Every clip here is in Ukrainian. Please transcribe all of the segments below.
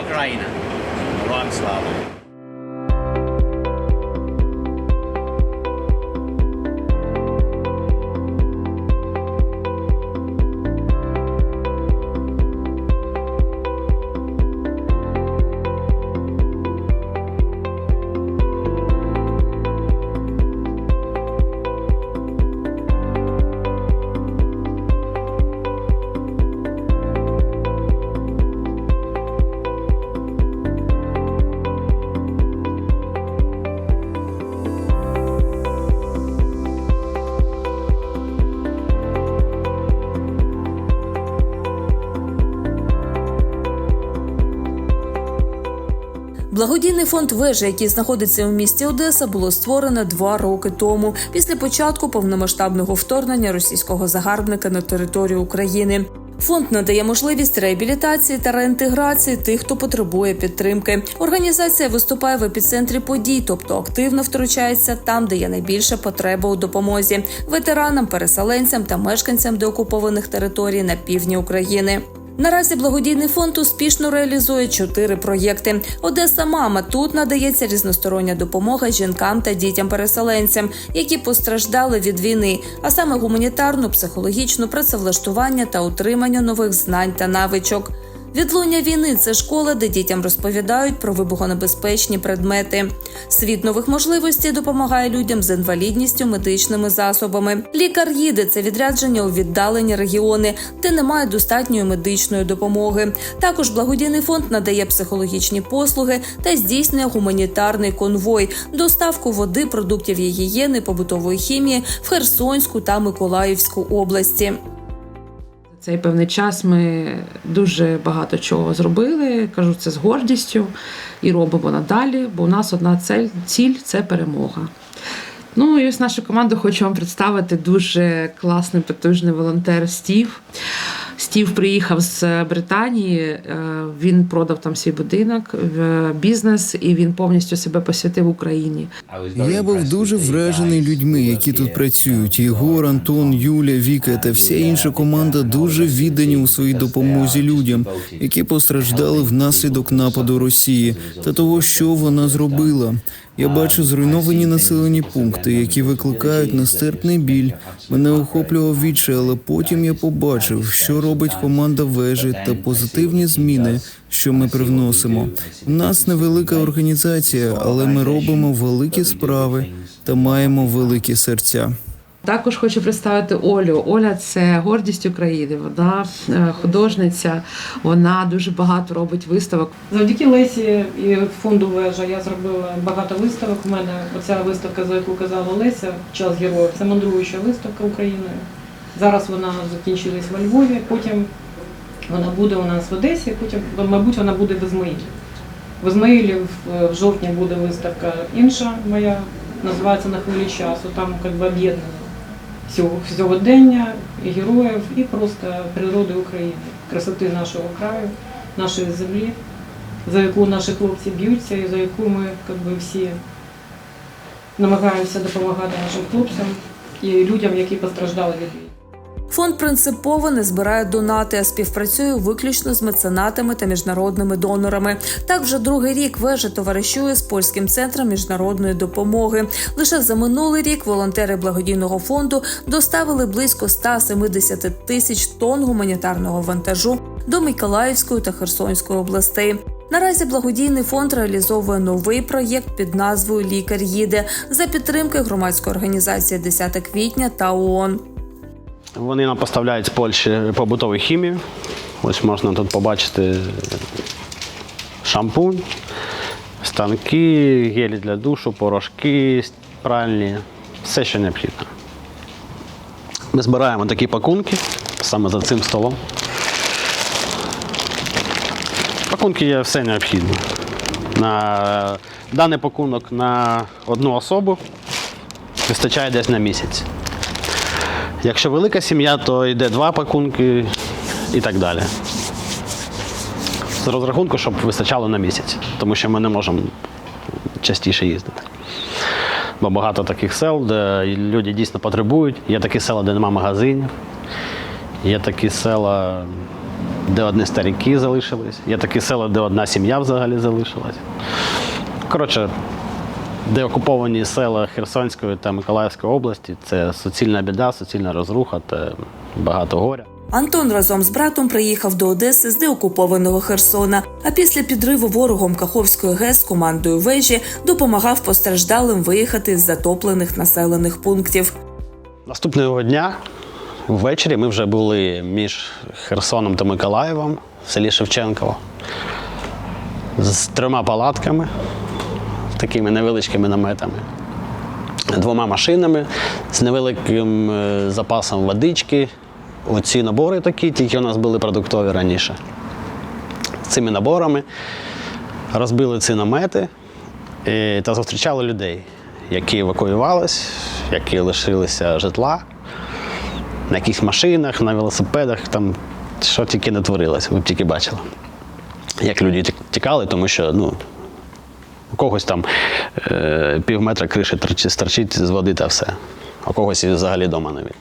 Україна! Героям Благодійний фонд вежа, який знаходиться у місті Одеса, було створено два роки тому, після початку повномасштабного вторгнення російського загарбника на територію України. Фонд надає можливість реабілітації та реінтеграції тих, хто потребує підтримки. Організація виступає в епіцентрі подій, тобто активно втручається там, де є найбільша потреба у допомозі ветеранам, переселенцям та мешканцям деокупованих територій на півдні України. Наразі благодійний фонд успішно реалізує чотири проєкти. Одеса Мама тут надається різностороння допомога жінкам та дітям-переселенцям, які постраждали від війни, а саме гуманітарну, психологічну, працевлаштування та утримання нових знань та навичок. Відлуння війни це школа, де дітям розповідають про вибухонебезпечні предмети. Світ нових можливостей допомагає людям з інвалідністю медичними засобами. Лікар їде це відрядження у віддалені регіони, де немає достатньої медичної допомоги. Також благодійний фонд надає психологічні послуги та здійснює гуманітарний конвой, доставку води, продуктів гігієни, побутової хімії в Херсонську та Миколаївську області. Цей певний час ми дуже багато чого зробили. Кажу це з гордістю і робимо надалі, бо у нас одна ціль, ціль це перемога. Ну і ось нашу команду хочу вам представити дуже класний, потужний волонтер Стів. Стів приїхав з Британії, е, він продав там свій будинок, в бізнес, і він повністю себе посвятив Україні. Я був дуже вражений людьми, які тут працюють. Єгор, Антон, Юля, Віка та вся інша команда дуже віддані у своїй допомозі людям, які постраждали внаслідок нападу Росії та того, що вона зробила. Я бачу зруйновані населені пункти, які викликають нестерпний біль. Мене охоплював відчай, але потім я побачив, що робить команда вежі та позитивні зміни, що ми привносимо. У нас невелика організація, але ми робимо великі справи та маємо великі серця. Також хочу представити Олю. Оля це гордість України. Вона е, художниця, вона дуже багато робить виставок. Завдяки Лесі і фонду вежа я зробила багато виставок. У мене оця виставка, за яку казала Леся, час героїв, це мандруюча виставка Україною. Зараз вона закінчилась во Львові, потім вона буде у нас в Одесі, потім, мабуть, вона буде в Ізмаїлі. В Ізмаїлі в, жовтні буде виставка інша моя, називається На хвилі часу. Там як всього, сьогодення, героїв і просто природи України, красоти нашого краю, нашої землі, за яку наші хлопці б'ються і за яку ми би, всі намагаємося допомагати нашим хлопцям і людям, які постраждали від війни. Фонд принципово не збирає донати, а співпрацює виключно з меценатами та міжнародними донорами. Так вже другий рік вежа товаришує з польським центром міжнародної допомоги. Лише за минулий рік волонтери благодійного фонду доставили близько 170 тисяч тонн гуманітарного вантажу до Миколаївської та Херсонської областей. Наразі благодійний фонд реалізовує новий проєкт під назвою Лікар їде за підтримки громадської організації 10 квітня та ООН. Вони нам поставляють з Польщі побутову хімію. Ось можна тут побачити шампунь, станки, гелі для душу, порошки пральні, все, що необхідно. Ми збираємо такі пакунки саме за цим столом. Пакунки є все необхідне. На даний пакунок на одну особу вистачає десь на місяць. Якщо велика сім'я, то йде два пакунки і так далі. З розрахунку, щоб вистачало на місяць, тому що ми не можемо частіше їздити. Бо багато таких сел, де люди дійсно потребують. Є такі села, де немає магазинів. Є такі села, де одні старіки залишились. Є такі села, де одна сім'я взагалі залишилась. Коротше, де окуповані села Херсонської та Миколаївської області, це суцільна біда, суцільна розруха та багато горя. Антон разом з братом приїхав до Одеси з деокупованого Херсона. А після підриву ворогом Каховської ГЕС командою вежі допомагав постраждалим виїхати з затоплених населених пунктів. Наступного дня ввечері ми вже були між Херсоном та Миколаєвом в селі Шевченково з трьома палатками, такими невеличкими наметами, двома машинами з невеликим е, запасом водички. Оці набори такі, тільки у нас були продуктові раніше. З цими наборами розбили ці намети і, та зустрічали людей, які евакуювались, які лишилися житла на якихось машинах, на велосипедах, там що тільки не творилось, ви б тільки бачили. Як люди тікали, тому що ну, у когось там е, пів метра криші сторчить з води та все, а когось і взагалі вдома не видно.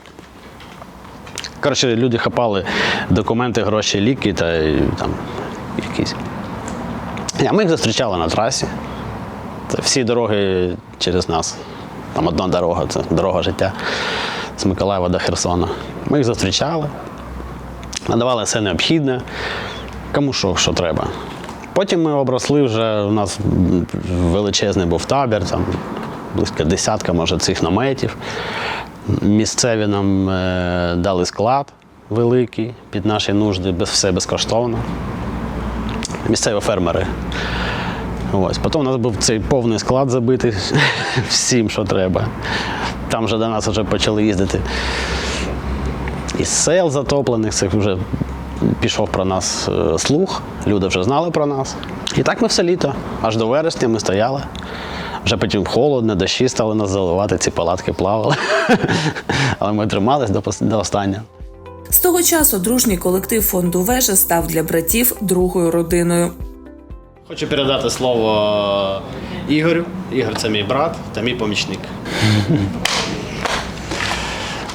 Коротше, люди хапали документи, гроші, ліки та там якісь. А ми їх зустрічали на трасі. Це всі дороги через нас. Там одна дорога, це дорога життя з Миколаєва до Херсона. Ми їх зустрічали, надавали все необхідне, кому що, що треба. Потім ми обросли вже, у нас величезний був табір, там близько десятка, може, цих наметів. Місцеві нам е, дали склад великий під наші нужди, без, все безкоштовно. Місцеві фермери. Ось. Потім у нас був цей повний склад забитий всім, що треба. Там вже до нас вже почали їздити. Із сел затоплених, це вже пішов про нас е, слух, люди вже знали про нас. І так ми все літо, аж до вересня ми стояли. Вже потім холодно, дощі стали нас заливати, ці палатки плавали. Але ми тримались до, до останнього. З того часу дружній колектив фонду вежа став для братів другою родиною. Хочу передати слово Ігорю. Ігор це мій брат та мій помічник.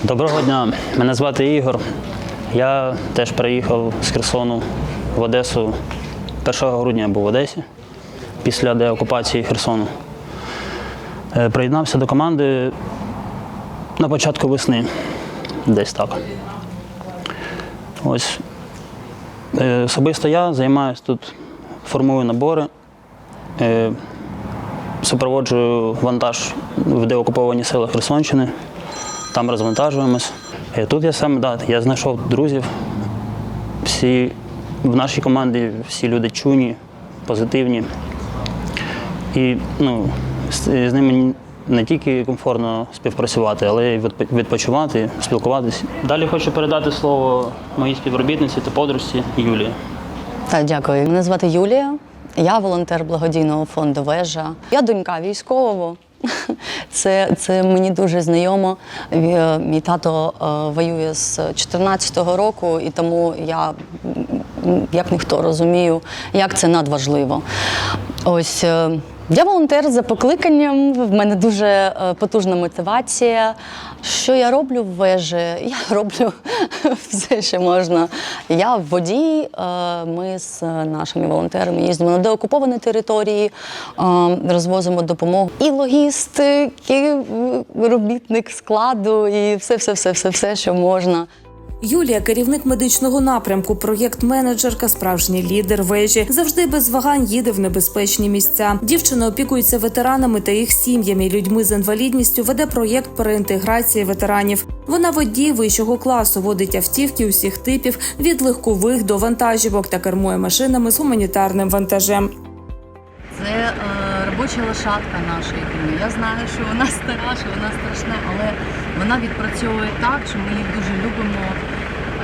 Доброго дня, мене звати Ігор. Я теж приїхав з Херсону в Одесу. 1 грудня я був в Одесі після деокупації Херсону. Е, Приєднався до команди на початку весни, десь так. Ось е, особисто я займаюся тут, формую набори, е, супроводжую вантаж в деокуповані села Херсонщини там розвантажуємось. І тут я саме да, я знайшов друзів. Всі в нашій команді всі люди чуйні, позитивні. І ну, з, з ними не тільки комфортно співпрацювати, але й відпочивати, спілкуватися. Далі хочу передати слово моїй співробітниці та подружці Юлії. Так, дякую. Мене звати Юлія. Я волонтер благодійного фонду Вежа. Я донька військового. Це, це мені дуже знайомо. Мій тато е, воює з 14-го року, і тому я, як ніхто, розумію, як це надважливо. Ось е, я волонтер за покликанням. В мене дуже е, потужна мотивація. Що я роблю в вежі? Я роблю все, що можна. Я в воді. е, Ми з нашими волонтерами їздимо на деокуповані території, е, розвозимо допомогу і логістик, і робітник складу, і все, все, все, все, все, що можна. Юлія, керівник медичного напрямку, проєкт-менеджерка, справжній лідер вежі, завжди без вагань їде в небезпечні місця. Дівчина опікується ветеранами та їх сім'ями, людьми з інвалідністю, веде проєкт переінтеграції ветеранів. Вона водій вищого класу, водить автівки усіх типів від легкових до вантажівок та кермує машинами з гуманітарним вантажем. Це е, робоча лошадка нашої. Я знаю, що вона стара, що вона страшна, але вона відпрацьовує так, що ми її дуже любимо.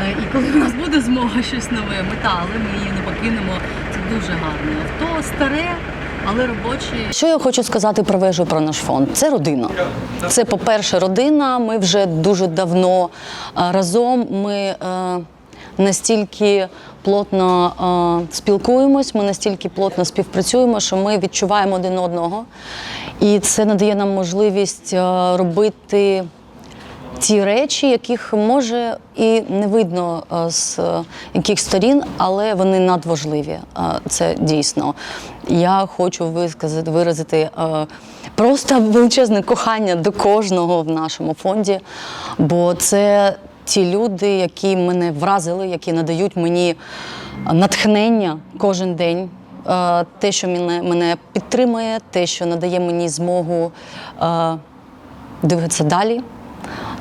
Е, і коли в нас буде змога щось нове, ми та, але ми її не покинемо. Це дуже гарне авто, старе. Але робочі. Що я хочу сказати про вежу про наш фонд? Це родина. Це, по-перше, родина. Ми вже дуже давно е, разом. Ми е, настільки плотно спілкуємось, ми настільки плотно співпрацюємо, що ми відчуваємо один одного. І це надає нам можливість робити ті речі, яких може і не видно е, з е, яких сторін, але вони надважливі. Е, Це дійсно. Я хочу висказати, виразити просто величезне кохання до кожного в нашому фонді, бо це ті люди, які мене вразили, які надають мені натхнення кожен день. Те, що мене, мене підтримує, те, що надає мені змогу е, дивитися далі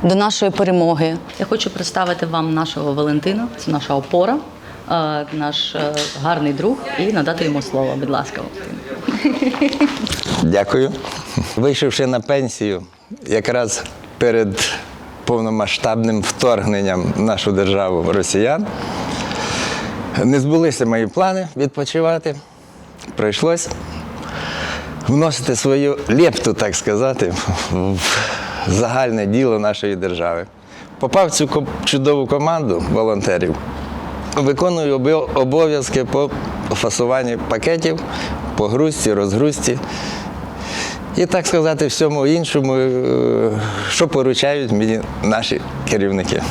до нашої перемоги. Я хочу представити вам нашого Валентина, це наша опора, е, наш е, гарний друг, і надати йому слово. Будь ласка, Валентин. Дякую. Вийшовши на пенсію, якраз перед повномасштабним вторгненням в нашу державу росіян, не збулися мої плани відпочивати. Прийшлось вносити свою лепту, так сказати, в загальне діло нашої держави. Попав в цю чудову команду волонтерів, виконую обов'язки по фасуванню пакетів, по грузці, розгрузці. І так сказати, всьому іншому, е, що поручають мені наші керівники.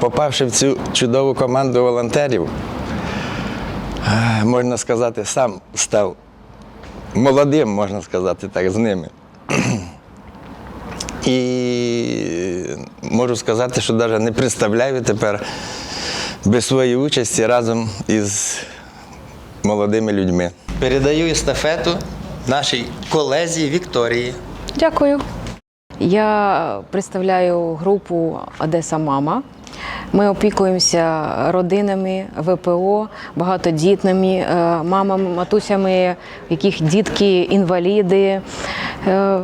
Попавши в цю чудову команду волонтерів, е, можна сказати, сам став молодим, можна сказати так, з ними. І можу сказати, що навіть не представляю тепер без своєї участі разом із молодими людьми. Передаю естафету нашій колезі Вікторії. Дякую. Я представляю групу Одеса Мама. Ми опікуємося родинами ВПО, багатодітними е, мамами, матусями, в яких дітки інваліди, е,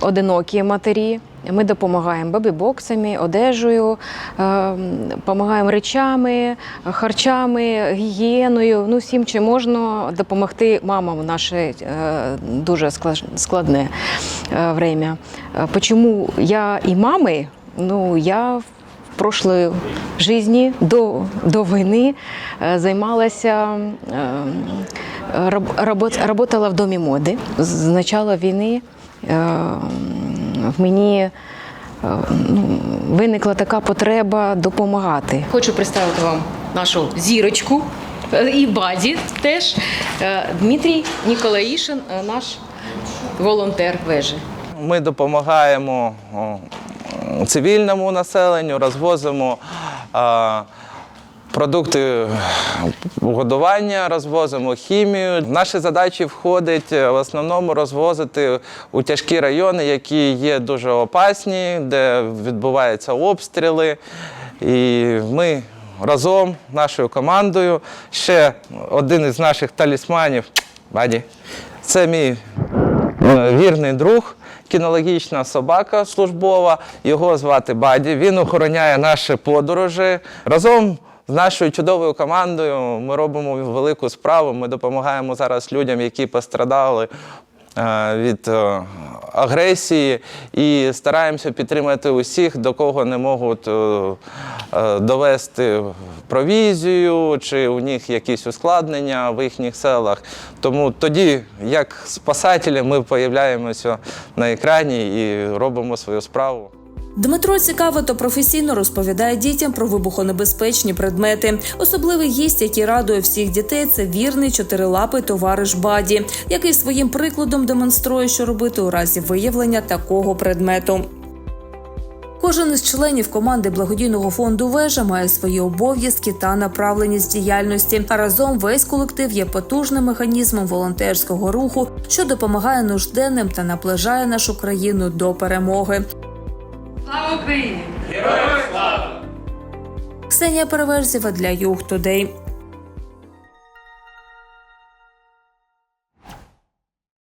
одинокі матері. Ми допомагаємо бебі-боксами, одежею, е, допомагаємо речами, харчами, гігієною. Ну, всім, чим можна допомогти мамам в наше е, дуже складне е, время. Е, Чому я і мами? Ну, я в прошлой жизни до, до війни займалася, е, робот- работала в домі моди. З начала війни в мені е, ну, виникла така потреба допомагати. Хочу представити вам нашу зірочку е, і баді теж. Е, Дмитрій Ніколаїшин, е, наш волонтер вежі. Ми допомагаємо цивільному населенню, розвозимо продукти годування, розвозимо хімію. В наші задачі входить е, в основному розвозити у тяжкі райони, які є дуже опасні, де відбуваються обстріли. І ми разом, нашою командою, ще один із наших талісманів, Баді, це мій Е, вірний друг, кінологічна собака службова. Його звати Баді. Він охороняє наші подорожі. Разом з нашою чудовою командою ми робимо велику справу. Ми допомагаємо зараз людям, які пострадали. е, Від е, агресії і стараємося підтримати усіх, до кого не можуть е, довести провізію, чи у них якісь ускладнення в їхніх селах. Тому тоді, як спасателі, ми появляємося на екрані і робимо свою справу. Дмитро цікаво та професійно розповідає дітям про вибухонебезпечні предмети. Особливий гість, який радує всіх дітей, це вірний чотирилапий товариш Баді, який своїм прикладом демонструє, що робити у разі виявлення такого предмету. Кожен із членів команди благодійного фонду Вежа має свої обов'язки та направленість діяльності. А разом весь колектив є потужним механізмом волонтерського руху, що допомагає нужденним та наближає нашу країну до перемоги. Слава Україні! Ксенія Переверзєва для Юг Тудей.